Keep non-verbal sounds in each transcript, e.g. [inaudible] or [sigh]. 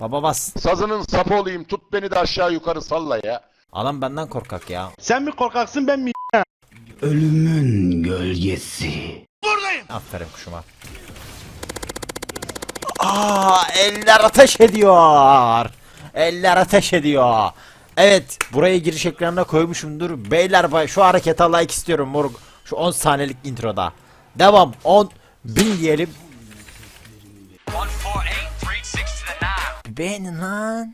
Baba bas. Sazının sapı olayım tut beni de aşağı yukarı salla ya. Adam benden korkak ya. Sen mi korkaksın ben mi? Ölümün gölgesi. Aferin kuşuma. Aa, eller ateş ediyor. Eller ateş ediyor. Evet, buraya giriş ekranına koymuşumdur. Beyler bay şu hareketi like istiyorum moruk. Şu 10 saniyelik introda. Devam. 10 bin diyelim. 148, Beğenin lan.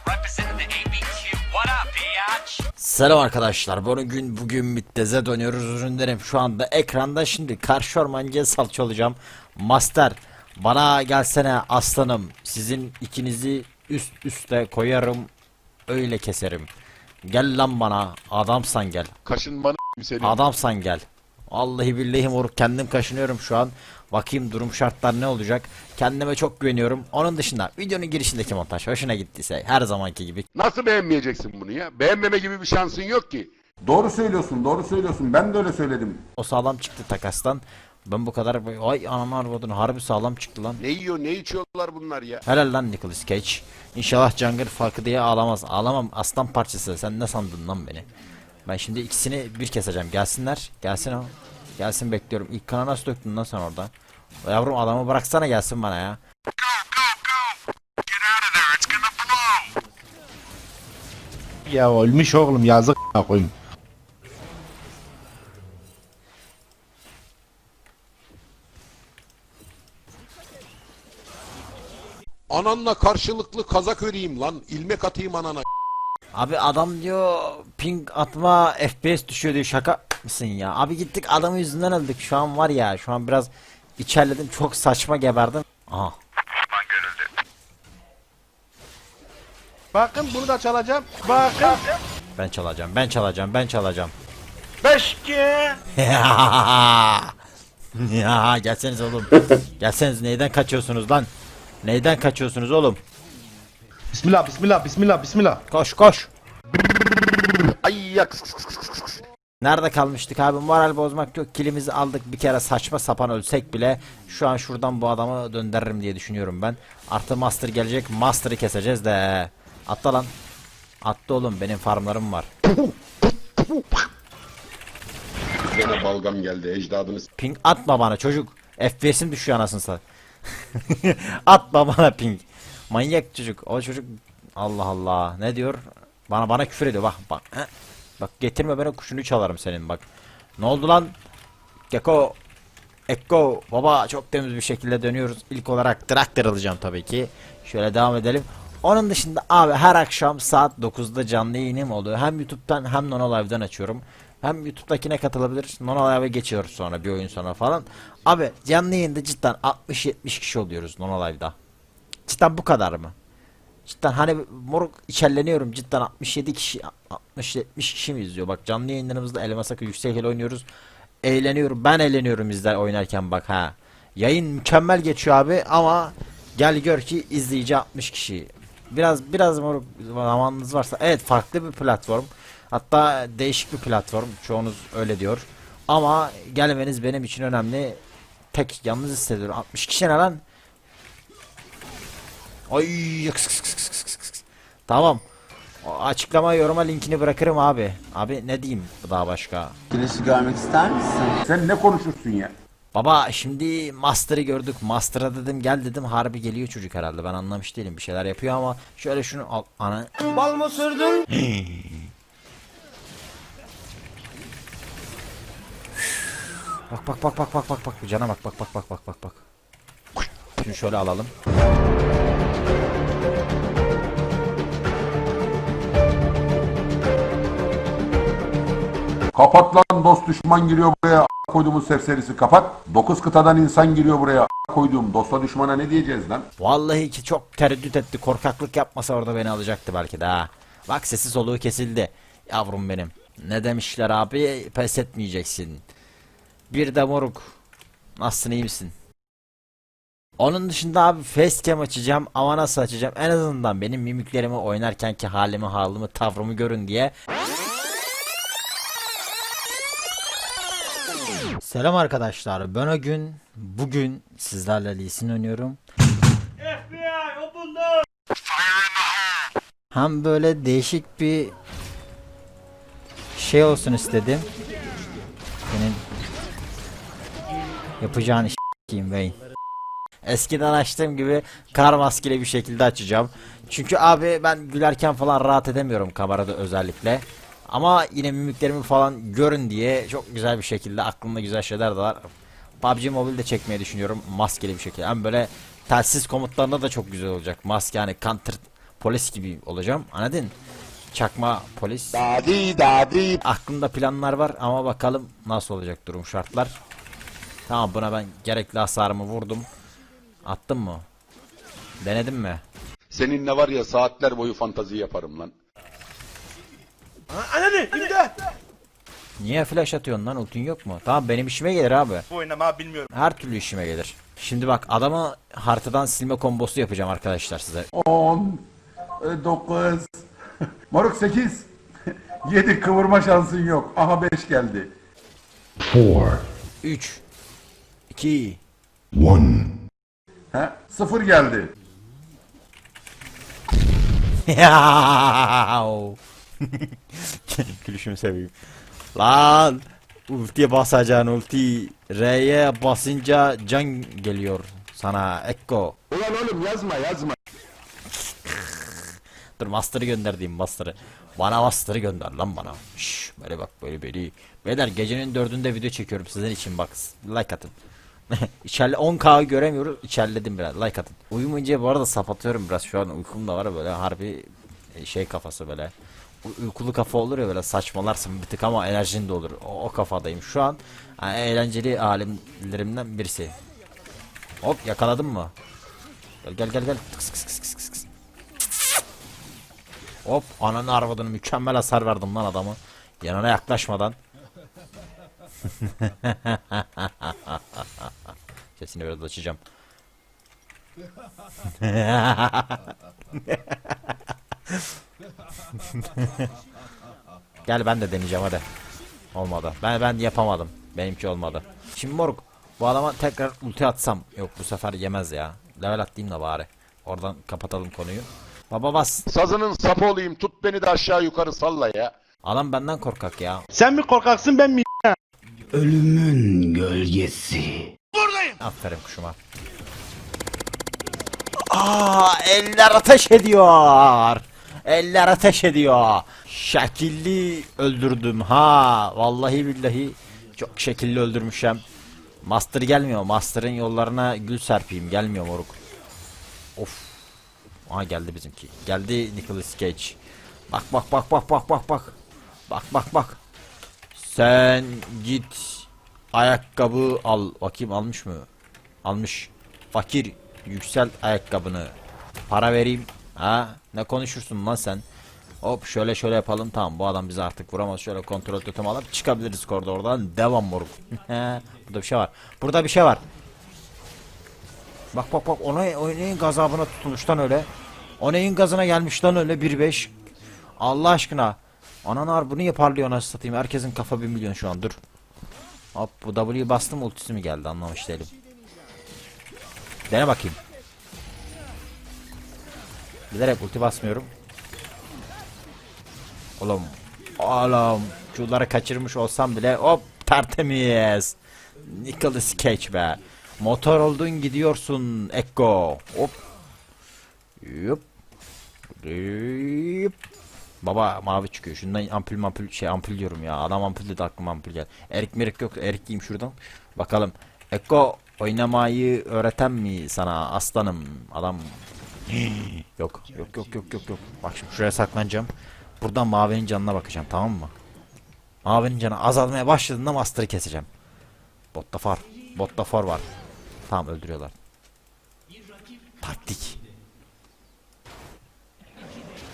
Selam arkadaşlar. Bugün bugün Mittez'e dönüyoruz ürünlerim. Şu anda ekranda şimdi karşı ormancıya salça olacağım. Master bana gelsene aslanım. Sizin ikinizi üst üste koyarım. Öyle keserim. Gel lan bana. Adamsan gel. Kaşınmanı seni. Adamsan gel. Vallahi billahi moruk kendim kaşınıyorum şu an. Bakayım durum şartlar ne olacak. Kendime çok güveniyorum. Onun dışında videonun girişindeki montaj hoşuna gittiyse her zamanki gibi Nasıl beğenmeyeceksin bunu ya? Beğenmeme gibi bir şansın yok ki. Doğru söylüyorsun, doğru söylüyorsun. Ben de öyle söyledim. O sağlam çıktı takastan. Ben bu kadar ay anam arvadın harbi sağlam çıktı lan. Ne yiyor ne içiyorlar bunlar ya? Helal lan Nicolas Cage. İnşallah Cangır farkı diye ağlamaz. Ağlamam aslan parçası. Sen ne sandın lan beni? Ben şimdi ikisini bir keseceğim. Gelsinler. Gelsin o. Gelsin bekliyorum. İlk kana nasıl döktün lan sen orada? Yavrum adamı bıraksana gelsin bana ya. Ya ölmüş oğlum yazık koyayım. Ananla karşılıklı kazak öreyim lan. ilmek atayım anana. Abi adam diyor ping atma FPS düşüyor diyor şaka mısın ya? Abi gittik adamın yüzünden öldük şu an var ya şu an biraz içerledim çok saçma geberdim. Aha Bakın bunu da çalacağım. Bakın. ben çalacağım ben çalacağım ben çalacağım. Beşke. [laughs] ya gelseniz oğlum. gelseniz neyden kaçıyorsunuz lan? Neyden kaçıyorsunuz oğlum? Bismillah bismillah bismillah bismillah. Koş koş. Ay yak. Nerede kalmıştık abi? Moral bozmak yok. Kilimizi aldık. Bir kere saçma sapan ölsek bile şu an şuradan bu adamı döndürürüm diye düşünüyorum ben. Artı Master gelecek. Master'ı keseceğiz de. Atla lan. Attı oğlum. Benim farmlarım var. Gene balgam geldi ecdadını s- Ping atma bana çocuk. FPS'im düşüyor anasını satayım. [laughs] atma bana ping. Manyak çocuk. O çocuk Allah Allah. Ne diyor? Bana bana küfür ediyor. Bak bak. Bak getirme beni kuşunu çalarım senin bak. Ne oldu lan? Gecko. Ekko. Baba çok temiz bir şekilde dönüyoruz. İlk olarak traktör alacağım tabii ki. Şöyle devam edelim. Onun dışında abi her akşam saat 9'da canlı yayınım oluyor. Hem YouTube'dan hem Nono Live'dan açıyorum. Hem YouTube'dakine katılabilir. Nono Live'a geçiyoruz sonra bir oyun sonra falan. Abi canlı yayında cidden 60-70 kişi oluyoruz Nono Live'da. Cidden bu kadar mı? Cidden hani moruk içerleniyorum cidden 67 kişi 60-70 kişi mi izliyor? Bak canlı yayınlarımızda Elma Sakı Yüksek El oynuyoruz. Eğleniyorum. Ben eğleniyorum izler oynarken bak ha. Yayın mükemmel geçiyor abi ama gel gör ki izleyici 60 kişi. Biraz biraz moruk zamanınız varsa evet farklı bir platform. Hatta değişik bir platform. Çoğunuz öyle diyor. Ama gelmeniz benim için önemli. Tek yalnız hissediyorum. 60 kişi ne lan? Ay kıs kıs kıs kıs kıs kıs. Tamam. O açıklama yoruma linkini bırakırım abi. Abi ne diyeyim daha başka? Güneşi görmek ister misin? Sen ne konuşursun ya? Baba şimdi Master'ı gördük. Master'a dedim gel dedim harbi geliyor çocuk herhalde. Ben anlamış değilim. Bir şeyler yapıyor ama şöyle şunu al ana. Bal mı sürdün? [laughs] Bak bak bak bak bak bak bak cana bak bak bak bak bak bak bak. Şunu şöyle alalım. Kapat lan dost düşman giriyor buraya. Koyduğumun serserisi kapat. Dokuz kıtadan insan giriyor buraya. Koyduğum dosta düşmana ne diyeceğiz lan? Vallahi ki çok tereddüt etti. Korkaklık yapmasa orada beni alacaktı belki de. Bak sesi soluğu kesildi. Yavrum benim. Ne demişler abi? Pes etmeyeceksin. Bir de moruk. Nasılsın iyi misin? Onun dışında abi facecam açacağım ama nasıl açacağım? En azından benim mimiklerimi oynarkenki halimi, halimi, tavrımı görün diye. Selam arkadaşlar. Ben o gün bugün sizlerle Lee Sin oynuyorum. Hem böyle değişik bir şey olsun istedim. Senin yapacağın iş Wayne. Eskiden açtığım gibi kar maskeli bir şekilde açacağım. Çünkü abi ben gülerken falan rahat edemiyorum kamerada özellikle. Ama yine mimiklerimi falan görün diye çok güzel bir şekilde aklımda güzel şeyler de var. PUBG Mobile'de çekmeyi düşünüyorum maskeli bir şekilde. Hem böyle telsiz komutlarında da çok güzel olacak. Maske yani counter polis gibi olacağım. Anladın? Çakma polis. Dadi dadi. Aklımda planlar var ama bakalım nasıl olacak durum şartlar. Tamam buna ben gerekli hasarımı vurdum. Attım mı? Denedim mi? Seninle var ya saatler boyu fantazi yaparım lan. Niye flash atıyorsun lan ultin yok mu? Tamam benim işime gelir abi. Bu oynama bilmiyorum. Her türlü işime gelir. Şimdi bak adama haritadan silme kombosu yapacağım arkadaşlar size. 10, 9, [laughs] moruk 8, 7 [laughs] kıvırma şansın yok. Aha 5 geldi. 3 2 He? 0 geldi. [laughs] Yaaav. Gülüşümü seveyim. Lan ultiye basacaksın ulti. R'ye basınca can geliyor sana Ekko. Ulan oğlum yazma yazma. [laughs] Dur Master'ı gönder diyeyim Master'ı. Bana Master'ı gönder lan bana. Şş, böyle bak böyle böyle. Beyler gecenin dördünde video çekiyorum sizin için bak. Like atın. [laughs] İçerle 10k göremiyoruz. İçerledim biraz. Like atın. Uyumayınca bu arada sapatıyorum biraz. Şu an uykum da var böyle harbi e, şey kafası böyle. Uykulu kafa olur ya böyle saçmalarsın bir tık ama enerjin de olur. O, o kafadayım. Şu an yani eğlenceli alemlerimden birisi. Hop yakaladın mı? Gel gel gel gel. Tıks, tıks, tıks. Hop ananı arvadını mükemmel hasar verdim lan adamı. Yanına yaklaşmadan. [laughs] Sesini biraz açacağım. [laughs] [laughs] Gel ben de deneyeceğim hadi. Olmadı. Ben ben yapamadım. Benimki olmadı. Şimdi moruk bu adama tekrar ulti atsam. Yok bu sefer yemez ya. Level atlayayım da bari. Oradan kapatalım konuyu. Baba bas. Sazının sapı olayım tut beni de aşağı yukarı salla ya. Adam benden korkak ya. Sen mi korkaksın ben mi? Ölümün gölgesi. Aferin kuşuma. Aa, eller ateş ediyor. Eller ateş ediyor. Şekilli öldürdüm ha. Vallahi billahi çok şekilli öldürmüşem. Master gelmiyor. Master'ın yollarına gül serpeyim. Gelmiyor moruk. Of. Aha geldi bizimki. Geldi Nicolas Cage. Bak bak bak bak bak bak bak. Bak bak bak. Sen git ayakkabı al. Bakayım almış mı? Almış. Fakir yüksel ayakkabını. Para vereyim. Ha? Ne konuşursun lan sen? Hop şöyle şöyle yapalım. Tamam bu adam bizi artık vuramaz. Şöyle kontrol totem alıp çıkabiliriz koridordan devam moruk. [laughs] Burada bir şey var. Burada bir şey var. Bak bak bak. Ona o neyin gazabına tutulmuş lan öyle? O neyin gazına gelmiş lan öyle? 1-5 Allah aşkına. Ananar bunu niye parlıyor nasıl satayım. Herkesin kafa bir milyon şu an. Dur. Hop bu W bastım ultisi mi geldi? Anlamış değilim. Dene bakayım Bilerek ulti basmıyorum Oğlum Oğlum Şunları kaçırmış olsam bile hop tertemiz Nicholas Cage be Motor oldun gidiyorsun Ekko Hop Yup Yup Baba mavi çıkıyor. Şundan ampul mampul şey ampul diyorum ya. Adam ampul dedi aklıma ampul gel. Erik merik yok. Erik diyeyim şuradan. Bakalım. Eko oynamayı öğreten mi sana aslanım? Adam [gasps] yok yok yok yok yok yok. Bak şimdi şuraya saklanacağım. Buradan mavinin canına bakacağım tamam mı? Mavinin canı azalmaya başladığında master'ı keseceğim. Botta far. Botta far var. Tamam öldürüyorlar. Taktik.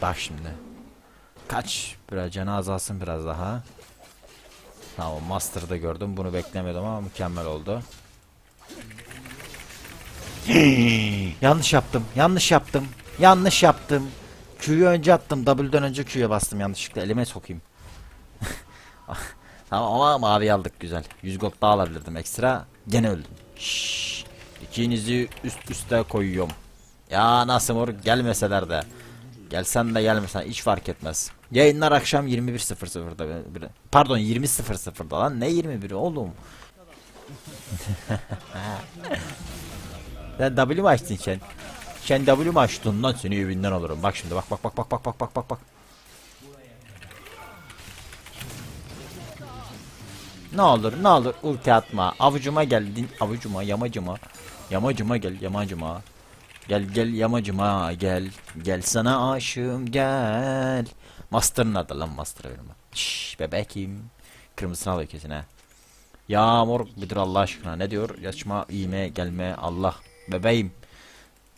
Bak şimdi. Kaç biraz canı azalsın biraz daha. Tamam Master'da gördüm. Bunu beklemiyordum ama mükemmel oldu. Yanlış yaptım. Yanlış yaptım. Yanlış yaptım. Q'yu önce attım. W'den önce Q'ya bastım yanlışlıkla. Elime sokayım. [laughs] tamam ama mavi aldık güzel. 100 gold daha alabilirdim ekstra. Gene öldüm. Şşş. İkinizi üst üste koyuyorum. Ya nasıl mor gelmeseler de. Gelsen de gelmesen hiç fark etmez. Yayınlar akşam 21.00'da. be- bir- Pardon 20.00'da lan ne 21 oğlum? [laughs] Sen W mu açtın sen? Sen W mu açtın lan seni evinden alırım. Bak şimdi bak bak bak bak bak bak bak bak bak. Ne olur ne olur ulti atma. Avucuma geldin avucuma yamacıma. Yamacıma gel yamacıma. Gel gel yamacıma gel. Gel sana aşığım gel. Master'ın adı lan verin bak. Şşş bebekim. Kırmızısını al kesin ha. Yağmur dur Allah aşkına ne diyor? Yaşma iğme gelme Allah. Bebeğim.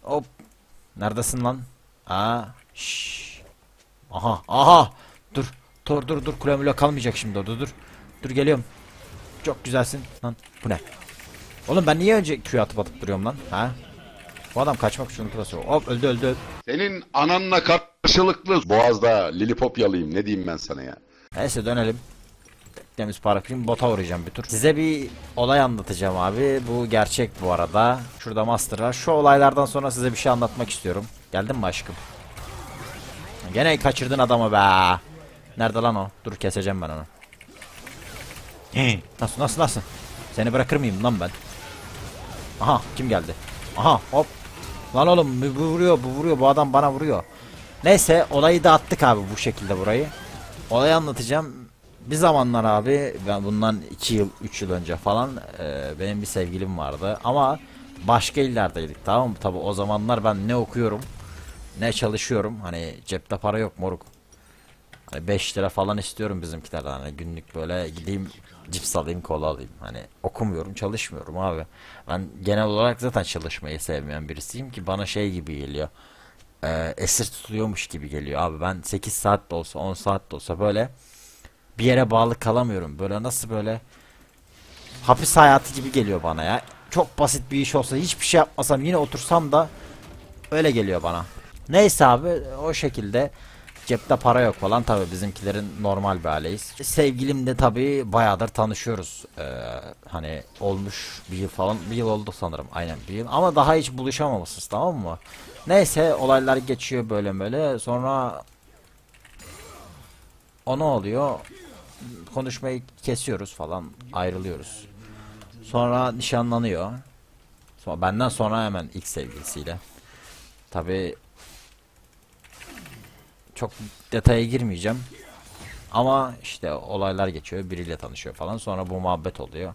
Hop. Neredesin lan? Aa. Şşş. Aha aha. Dur. Dur dur dur kulemüle kalmayacak şimdi o. Dur dur. Geliyorum. Çok güzelsin. Lan bu ne? Oğlum ben niye önce Q atıp atıp duruyorum lan? Ha? Bu adam kaçmak için basıyor. Hop öldü öldü. öldü. Senin ananla karşılıklı boğazda lilipop yalayayım ne diyeyim ben sana ya. Neyse dönelim. Temiz para film bota uğrayacağım bir tur. Size bir olay anlatacağım abi. Bu gerçek bu arada. Şurada master var. Şu olaylardan sonra size bir şey anlatmak istiyorum. Geldin mi aşkım? Gene kaçırdın adamı be. Nerede lan o? Dur keseceğim ben onu. Nasıl nasıl nasıl? Seni bırakır mıyım lan ben? Aha kim geldi? Aha hop. Lan oğlum bu vuruyor bu vuruyor bu adam bana vuruyor. Neyse olayı da attık abi bu şekilde burayı. Olayı anlatacağım. Bir zamanlar abi ben bundan 2 yıl 3 yıl önce falan e, benim bir sevgilim vardı ama başka illerdeydik tamam mı? Tabi o zamanlar ben ne okuyorum ne çalışıyorum hani cepte para yok moruk. Hani 5 lira falan istiyorum bizimkilerden hani günlük böyle gideyim cips alayım kola alayım. Hani okumuyorum çalışmıyorum abi. Ben genel olarak zaten çalışmayı sevmeyen birisiyim ki bana şey gibi geliyor. E, esir tutuyormuş gibi geliyor abi ben 8 saat de olsa 10 saat de olsa böyle bir yere bağlı kalamıyorum. Böyle nasıl böyle hapis hayatı gibi geliyor bana ya. Çok basit bir iş olsa hiçbir şey yapmasam yine otursam da öyle geliyor bana. Neyse abi o şekilde cepte para yok falan tabi bizimkilerin normal bir aileyiz. Sevgilim de tabi bayağıdır tanışıyoruz. Ee, hani olmuş bir yıl falan bir yıl oldu sanırım aynen bir yıl ama daha hiç buluşamamışız tamam mı? Neyse olaylar geçiyor böyle böyle sonra o ne oluyor? Konuşmayı kesiyoruz falan ayrılıyoruz. Sonra nişanlanıyor. Sonra benden sonra hemen ilk sevgilisiyle. Tabi çok detaya girmeyeceğim. Ama işte olaylar geçiyor. Biriyle tanışıyor falan. Sonra bu muhabbet oluyor.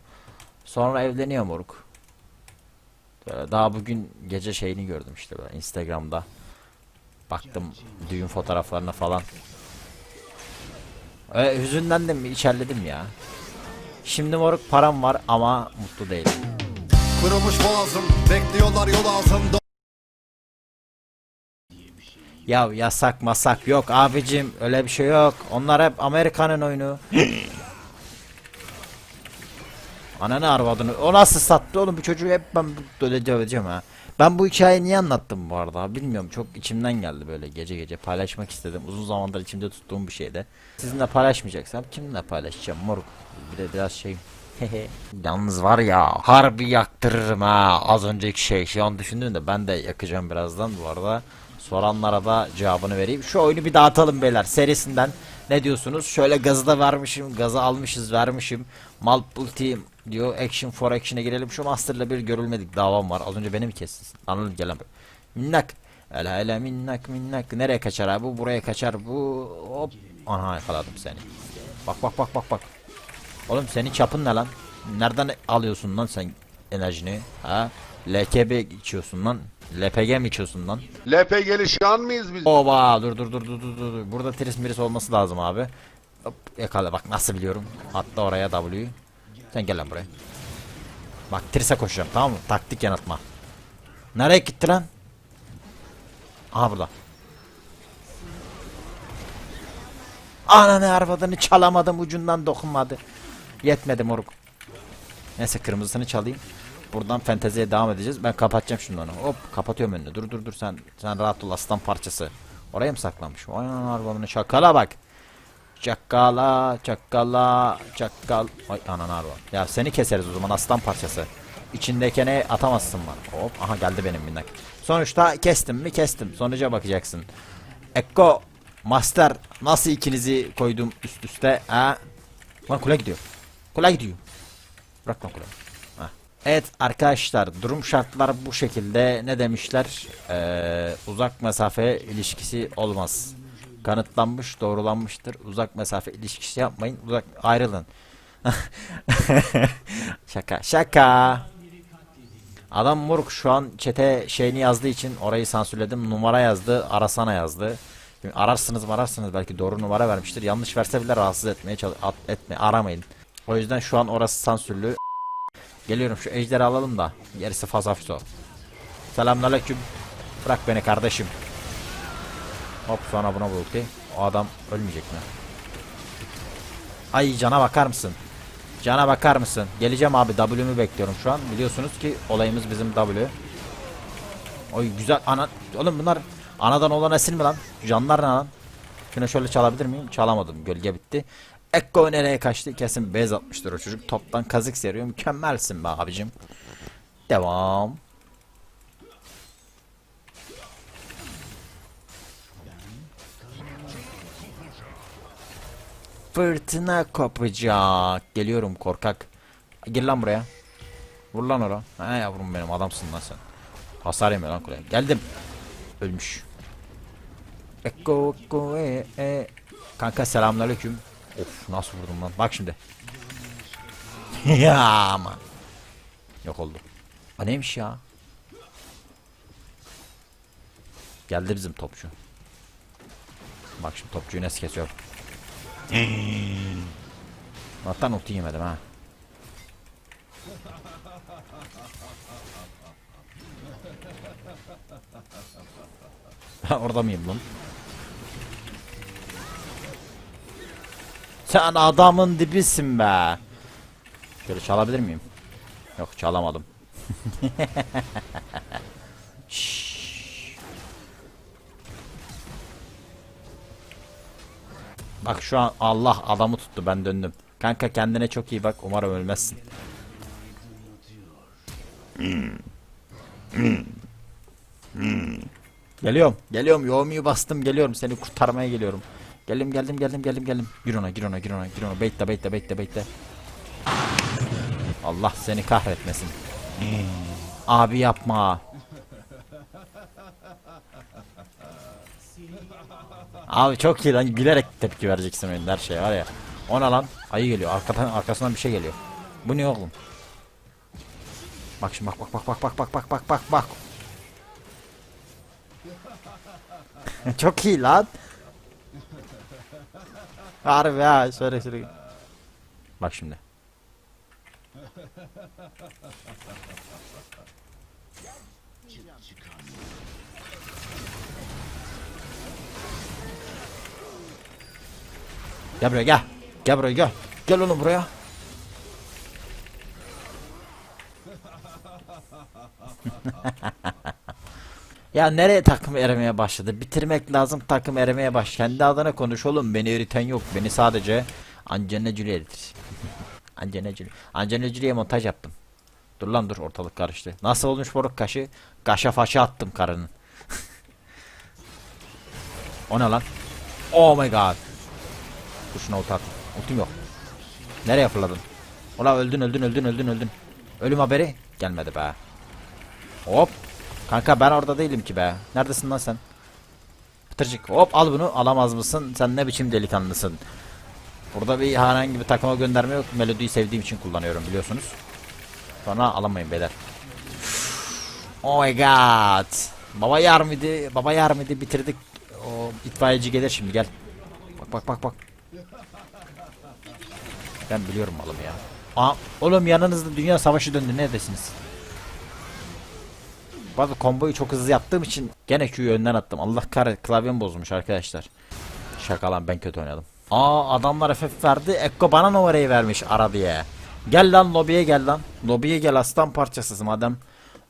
Sonra evleniyor moruk. Daha bugün gece şeyini gördüm işte böyle Instagram'da. Baktım düğün fotoğraflarına falan. E, hüzünlendim içerledim ya. Şimdi moruk param var ama mutlu değilim. Kırılmış boğazım Bekliyorlar yol ağzımda Ya yasak masak yok abicim öyle bir şey yok. Onlar hep Amerika'nın oyunu. [laughs] Ananı arvadını. O nasıl sattı oğlum bu çocuğu hep ben böyle döveceğim ha. Ben bu hikayeyi niye anlattım bu arada bilmiyorum çok içimden geldi böyle gece gece paylaşmak istedim. Uzun zamandır içimde tuttuğum bir şeydi. Sizinle paylaşmayacaksam kiminle paylaşacağım moruk. Bir de biraz şeyim. Yalnız var ya harbi yaktırırım ha az önceki şey şu an düşündüm de ben de yakacağım birazdan bu arada. Soranlara da cevabını vereyim. Şu oyunu bir dağıtalım beyler serisinden. Ne diyorsunuz? Şöyle gazı da vermişim. Gazı almışız vermişim. Multi diyor. Action for action'e girelim. Şu Master'la bir görülmedik davam var. Az önce beni mi kestin? Anladım gel lan. Minnak. Hele hele minnak minnak. Nereye kaçar abi? Bu buraya kaçar. Bu hop. Aha yakaladım seni. Bak bak bak bak bak. Oğlum senin çapın ne lan? Nereden alıyorsun lan sen enerjini? Ha? LKB içiyorsun lan. LPG mi içiyorsun lan? LPG'li şan mıyız biz? Oba dur dur dur dur dur dur. Burada tris miris olması lazım abi. Hop yakala bak nasıl biliyorum. Atla oraya W'yu. Sen gel lan buraya. Bak tris'e koşacağım tamam mı? Taktik yanıltma. Nereye gitti lan? Aha burada. Ananı arvadını çalamadım ucundan dokunmadı. Yetmedi moruk. Neyse kırmızısını çalayım. Buradan fanteziye devam edeceğiz. Ben kapatacağım şimdi onu. Hop kapatıyorum önünü. Dur dur dur sen sen rahat ol aslan parçası. Oraya mı saklanmış? Vay anan arvadını çakala bak. Çakala, çakala, çakal. Ay anan arva. Ya seni keseriz o zaman aslan parçası. İçindekine atamazsın bana. Hop aha geldi benim minnak. Sonuçta kestim mi kestim. Sonuca bakacaksın. Ekko Master nasıl ikinizi koydum üst üste ha? Lan kule gidiyor. Kule gidiyor. Bırak lan kule. Ha. Evet arkadaşlar durum şartlar bu şekilde ne demişler Ee, uzak mesafe ilişkisi olmaz kanıtlanmış doğrulanmıştır uzak mesafe ilişkisi yapmayın uzak ayrılın [laughs] şaka şaka Adam moruk şu an çete şeyini yazdığı için orayı sansürledim. Numara yazdı, arasana yazdı. Şimdi ararsınız ararsınız belki doğru numara vermiştir. Yanlış verse bile rahatsız etmeye çalış at, etme aramayın. O yüzden şu an orası sansürlü. Geliyorum şu ejderi alalım da gerisi fazla hafif o. Selamünaleyküm. Bırak beni kardeşim. Hop sonra buna bu ulti. O adam ölmeyecek mi? Ay cana bakar mısın? Cana bakar mısın? Geleceğim abi W'mü bekliyorum şu an. Biliyorsunuz ki olayımız bizim W. Oy güzel ana oğlum bunlar anadan olan nesil mi lan? Canlar ne lan? Şunu şöyle çalabilir miyim? Çalamadım. Gölge bitti. Ekko nereye kaçtı? Kesin bez atmıştır o çocuk. Toptan kazık seriyor. Mükemmelsin be abicim. Devam. Fırtına kopacak. Geliyorum korkak. Gir lan buraya. Vur lan ora. Ha yavrum benim adamsın lan sen. Hasar yemiyor lan kuleye. Geldim. Ölmüş. Eko eko e e. Kanka selamünaleyküm. Of nasıl vurdum lan. Bak şimdi. [laughs] ya ama. Yok oldu. O neymiş ya? Geldi bizim topçu. Bak şimdi topçuyu nasıl kesiyor. Allah'tan ulti yemedim ha. Orada mıyım lan? Sen adamın dibisin be. Şöyle çalabilir miyim? Yok çalamadım. [laughs] Bak şu an Allah adamı tuttu ben döndüm. Kanka kendine çok iyi bak umarım ölmezsin. Geliyorum. Geliyorum. Yoğumuyu bastım. Geliyorum. Seni kurtarmaya geliyorum. Geldim geldim geldim geldim geldim. Gir ona gir ona gir ona gir ona. Bekle bekle bekle bekle. Allah seni kahretmesin. Abi yapma. Abi çok iyi lan gülerek tepki vereceksin oyunda her şey var ya. Ona lan ayı geliyor arkadan arkasından bir şey geliyor. Bu ne oğlum? Bak şimdi bak bak bak bak bak bak bak bak bak bak. [laughs] çok iyi lan. Harbi ha şöyle şöyle. Bak şimdi. Gel buraya gel. Gel buraya gel. Gel oğlum buraya. [laughs] ya nereye takım erimeye başladı? Bitirmek lazım takım erimeye baş. Kendi adına konuş oğlum. Beni eriten yok. Beni sadece Angelina Jolie eritir. [laughs] Angelina Jolie. Angelina Jolie'ye montaj yaptım. Dur lan dur ortalık karıştı. Nasıl olmuş moruk kaşı? Kaşa faşa attım karının. [laughs] o ne lan? Oh my god. Dur şuna ulti at. Ultim yok. Nereye fırladın? Ulan öldün öldün öldün öldün öldün. Ölüm haberi gelmedi be. Hop. Kanka ben orada değilim ki be. Neredesin lan sen? Pıtırcık. Hop al bunu. Alamaz mısın? Sen ne biçim delikanlısın? Burada bir herhangi bir takıma gönderme yok. Melodiyi sevdiğim için kullanıyorum biliyorsunuz. Sonra alamayın beyler. Oh my god. Baba yar mıydı? Baba yar mıydı? Bitirdik. O itfaiyeci gelir şimdi gel. Bak bak bak bak. [laughs] Ben biliyorum malım ya. Aa, oğlum yanınızda dünya savaşı döndü neredesiniz? Bazı komboyu çok hızlı yaptığım için gene Q'yu önden attım. Allah kahret klavyem bozulmuş arkadaşlar. Şaka lan ben kötü oynadım. Aa adamlar FF verdi. Ekko bana numarayı vermiş ara diye. Gel lan lobiye gel lan. Lobiye gel aslan parçasız madem.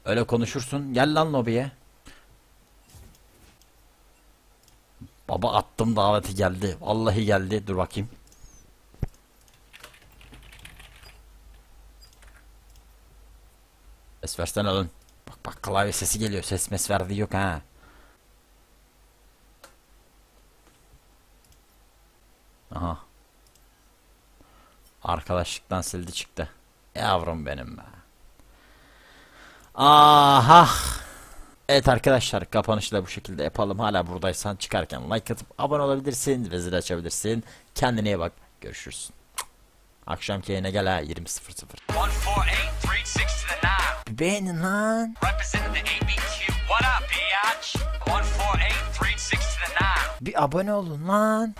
Öyle konuşursun. Gel lan lobiye. Baba attım daveti geldi. Vallahi geldi. Dur bakayım. Ses versene lan. Bak bak klavye sesi geliyor. Ses mes verdiği yok ha. Aha. Arkadaşlıktan sildi çıktı. Yavrum benim be. Aha. Evet arkadaşlar kapanışı da bu şekilde yapalım. Hala buradaysan çıkarken like atıp abone olabilirsin ve zil açabilirsin. Kendine iyi bak. Görüşürüz. Akşamki yayına gel ha 20.00. 148, 36 to the 9. Beğenin lan. Representing the ABQ. What up, biatch? 148, 36 to the 9. Bir abone olun lan.